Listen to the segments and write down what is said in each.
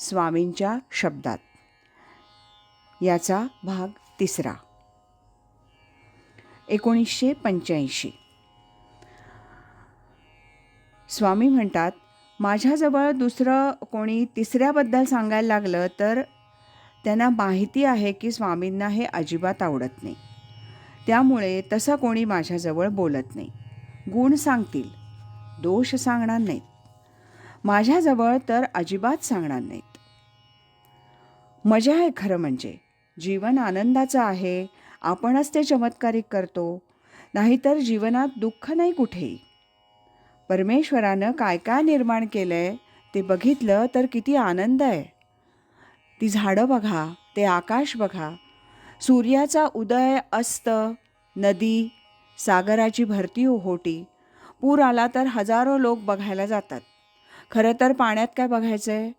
स्वामींच्या शब्दात. याचा भाग तिसरा. एकोणीसशे पंच्याऐंशी. स्वामी म्हणतात माझ्याजवळ दुसरं कोणी तिसऱ्याबद्दल सांगायला लागलं तर त्यांना माहिती आहे की स्वामींना हे अजिबात आवडत नाही. त्यामुळे तसं कोणी माझ्याजवळ बोलत नाही. गुण सांगतील दोष सांगणार नाहीत. माझ्याजवळ तर अजिबात सांगणार नाहीत. मजा आहे खरं म्हणजे. जीवन आनंदाचं आहे आपणच ते चमत्कारिक करतो नाहीतर जीवनात दुःख नाही कुठेही. परमेश्वरानं काय काय निर्माण केलं आहे ते बघितलं तर किती आनंद आहे. ती झाडं बघा ते आकाश बघा. सूर्याचा उदय अस्त नदी सागराची भरती ओहोटी. पूर आला तर हजारो लोक बघायला जातात. खरं तर पाण्यात काय बघायचं आहे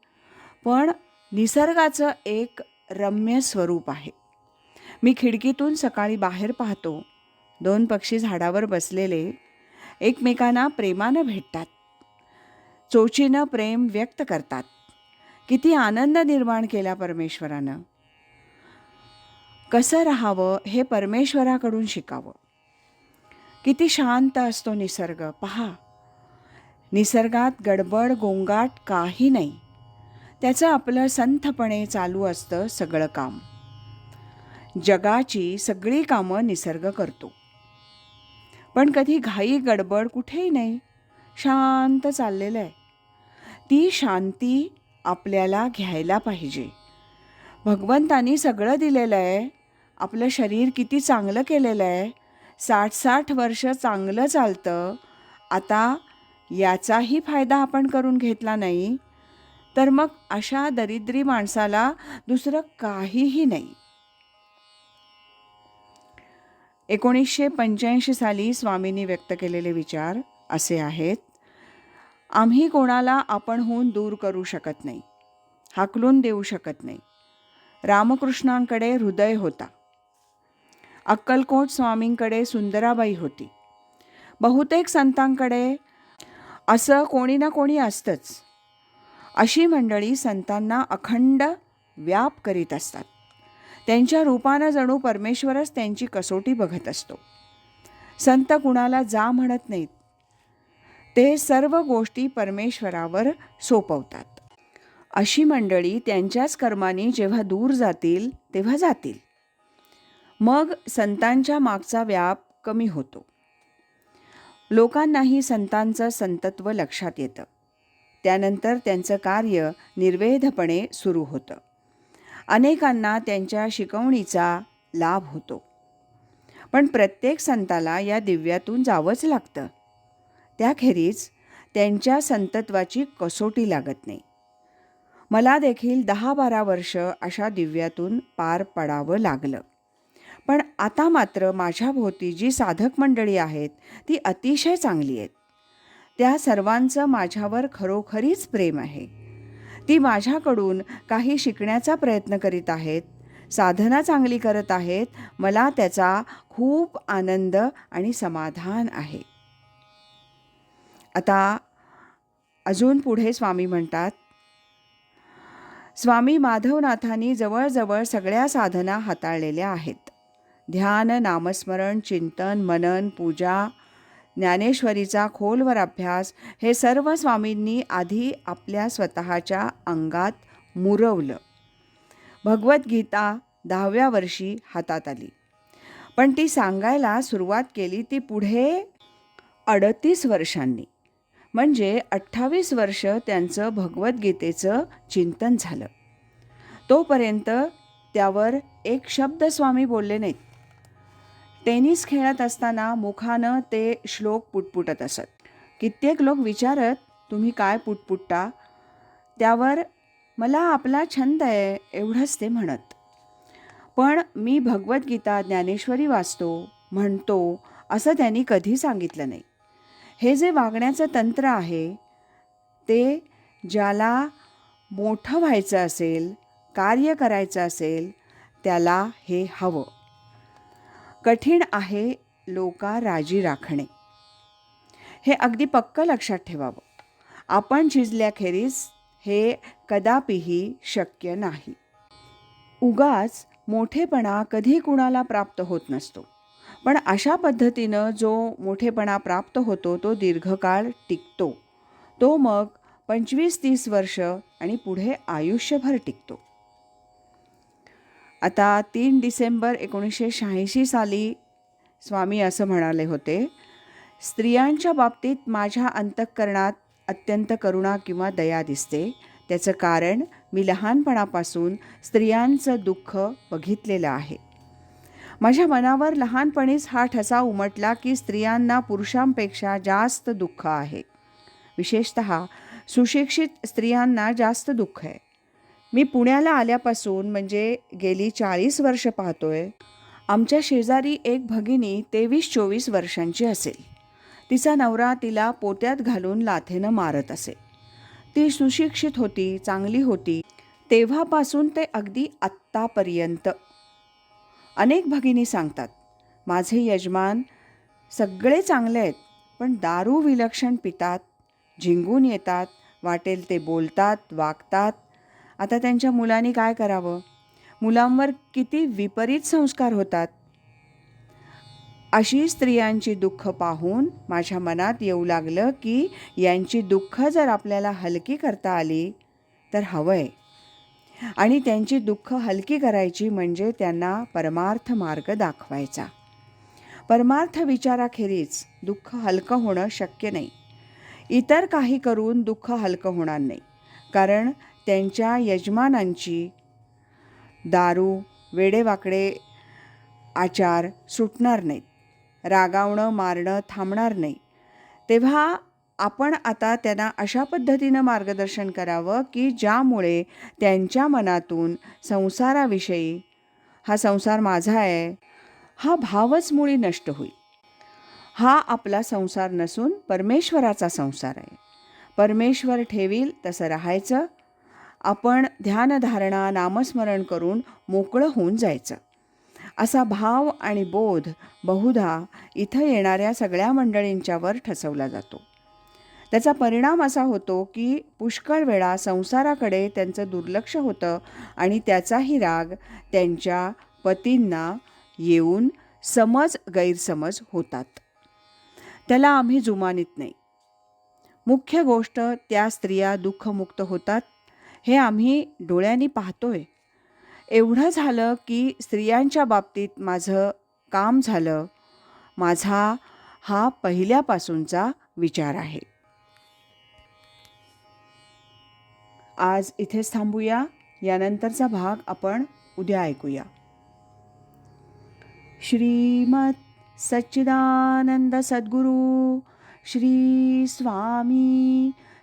पण निसर्गाचं एक रम्य स्वरूप आहे. मी खिडकीतून सकाळी बाहेर पाहतो दोन पक्षी झाडावर बसलेले एकमेकांना प्रेमानं भेटतात. चोचीनं प्रेम व्यक्त करतात. किती आनंद निर्माण केला परमेश्वरानं. कसं राहावं हे परमेश्वराकडून शिकावं. किती शांत असतो निसर्ग. पहा निसर्गात गडबड गोंगाट काही नाही. त्याचं आपलं संथपणे चालू असतं सगळं काम. जगाची सगळी कामं निसर्ग करतो. पण कधी घाई गडबड कुठेही नाही. शांत चाललेलं आहे. ती शांती आपल्याला घ्यायला पाहिजे. भगवंतानी सगळं दिलेलं आहे. आपलं शरीर किती चांगलं केलेलं आहे. साठ साठ वर्ष चांगलं चालतं. आता याचाही फायदा आपण करून घेतला नाही. तर मग अशा दरिद्री माणसाला दुसरं काहीही नाही. एकोणीसशे पंच्याऐंशी साली स्वामींनी व्यक्त केलेले विचार असे आहेत आम्ही कोणाला आपणहून दूर करू शकत नाही हाकलून देऊ शकत नाही. रामकृष्णांकडे हृदय होता. अक्कलकोट स्वामींकडे सुंदराबाई होती. बहुतेक संतांकडे असं कोणी ना कोणी असतंच. अशी मंडळी संतांना अखंड व्याप करीत असतात. त्यांच्या रूपानं जणू परमेश्वरच त्यांची कसोटी बघत असतो. संत कुणाला जा म्हणत नाहीत. ते सर्व गोष्टी परमेश्वरावर सोपवतात. अशी मंडळी त्यांच्याच कर्माने जेव्हा दूर जातील तेव्हा जातील. मग संतांच्या मागचा व्याप कमी होतो. लोकांनाही संतांचं संतत्व लक्षात येतं. त्यानंतर त्यांचं कार्य निर्वेधपणे सुरू होतं. अनेकांना त्यांच्या शिकवणीचा लाभ होतो. पण प्रत्येक संताला या दिव्यातून जावंच लागतं. त्याखेरीज त्यांच्या संतत्वाची कसोटी लागत नाही. मला देखील दहा बारा वर्ष अशा दिव्यातून पार पडावं लागलं. पण आता मात्र माझ्याभोवती जी साधक मंडळी आहेत ती अतिशय चांगली आहेत. त्या सर्वांचं माझ्यावर खरोखरीच प्रेम आहे. ती माझ्याकडून काही शिकण्याचा प्रयत्न करीत आहेत साधना चांगली करत आहेत मला त्याचा खूप आनंद आणि समाधान आहे. आता अजून पुढे स्वामी म्हणतात स्वामी माधवनाथांनी जवळजवळ सगळ्या साधना हाताळलेल्या आहेत. ध्यान नामस्मरण चिंतन मनन पूजा ज्ञानेश्वरीचा खोलवर अभ्यास हे सर्व स्वामींनी आधी आपल्या स्वतःच्या अंगात मुरवलं. भगवद्गीता दहाव्या वर्षी हातात आली. पण ती सांगायला सुरुवात केली ती पुढे अडतीस वर्षांनी. म्हणजे अठ्ठावीस वर्ष त्यांचं भगवद्गीतेचं चिंतन झालं. तोपर्यंत त्यावर एक शब्द स्वामी बोलले नाहीत. टेनिस खेळत असताना मुखानं ते श्लोक पुटपुटत असत. कित्येक लोक विचारत तुम्ही काय पुटपुटता? त्यावर मला आपला छंद आहे एवढंच ते म्हणत. पण मी भगवद्गीता ज्ञानेश्वरी वाचतो म्हणतो असं त्यांनी कधी सांगितलं नाही. हे जे वागण्याचं तंत्र आहे ते ज्याला मोठं व्हायचं असेल कार्य करायचं असेल त्याला हे हवं. कठीण आहे लोका राजी राखणे. हे अगदी पक्क लक्षात ठेवावं. आपण झिजल्याखेरीज हे कदापिही शक्य नाही. उगाच मोठेपणा कधी कुणाला प्राप्त होत नसतो. पण अशा पद्धतीनं जो मोठेपणा प्राप्त होतो तो दीर्घकाळ टिकतो. तो मग पंचवीस तीस वर्ष आणि पुढे आयुष्यभर टिकतो. आता तीन डिसेंबर एकोणीसशे शहाऐंशी साली स्वामी असं म्हणाले होते स्त्रियांच्या बाबतीत माझ्या अंतःकरणात अत्यंत करुणा किंवा दया दिसते. त्याचं कारण मी लहानपणापासून स्त्रियांचं दुःख बघितलेलं आहे. माझ्या मनावर लहानपणीच हा ठसा उमटला की स्त्रियांना पुरुषांपेक्षा जास्त दुःख आहे. विशेषत सुशिक्षित स्त्रियांना जास्त दुःख आहे. मी पुण्याला आल्यापासून म्हणजे गेली चाळीस वर्ष पाहतोय. आमच्या शेजारी एक भगिनी तेवीस चोवीस वर्षांची असेल. तिचा नवरा तिला पोत्यात घालून लाथेनं मारत असे. ती सुशिक्षित होती चांगली होती. तेव्हापासून ते अगदी आत्तापर्यंत. अनेक भगिनी सांगतात माझे यजमान सगळे चांगले आहेत पण दारू विलक्षण पितात झिंगून येतात वाटेल ते बोलतात वागतात आता त्यांच्या मुलांनी काय करावं? मुलांवर किती विपरीत संस्कार होतात? अशी स्त्रियांची दुःख पाहून माझ्या मनात येऊ लागलं की यांची दुःख जर आपल्याला हलकी करता आली तर हवं आहे आणि त्यांची दुःख हलकी करायची म्हणजे त्यांना परमार्थ मार्ग दाखवायचा. परमार्थ विचाराखेरीज दुःख हलकं होणं शक्य नाही. इतर काही करून दुःख हलकं होणार नाही. कारण त्यांच्या यजमानांची. दारू वेडेवाकडे आचार सुटणार नाहीत. रागावणं मारणं थांबणार नाही. तेव्हा आपण आता त्यांना अशा पद्धतीनं मार्गदर्शन करावं की ज्यामुळे त्यांच्या मनातून संसाराविषयी हा संसार माझा आहे हा भावच मुळी नष्ट होईल. हा आपला संसार नसून परमेश्वराचा संसार आहे. परमेश्वर ठेवील तसं राहायचं आपण ध्यानधारणा नामस्मरण करून मोकळं होऊन जायचं. असा भाव आणि बोध बहुधा इथं येणाऱ्या सगळ्या मंडळींच्यावर ठसवला जातो. त्याचा परिणाम असा होतो की पुष्कळ वेळा संसाराकडे त्यांचं दुर्लक्ष होतं आणि त्याचाही राग त्यांच्या पतींना येऊन समज गैरसमज होतात. त्याला आम्ही जुमानित नाही. मुख्य गोष्ट त्या स्त्रिया दुःखमुक्त होतात हे आम्ही डोळ्यांनी पाहतोय. एवढं झालं की स्त्रियांच्या बाबतीत माझं काम झालं. माझा हा पहिल्यापासूनचा विचार आहे. आज इथेच थांबूया. यानंतरचा भाग आपण उद्या ऐकूया. श्रीमत सच्चिदानंद सद्गुरू श्री स्वामी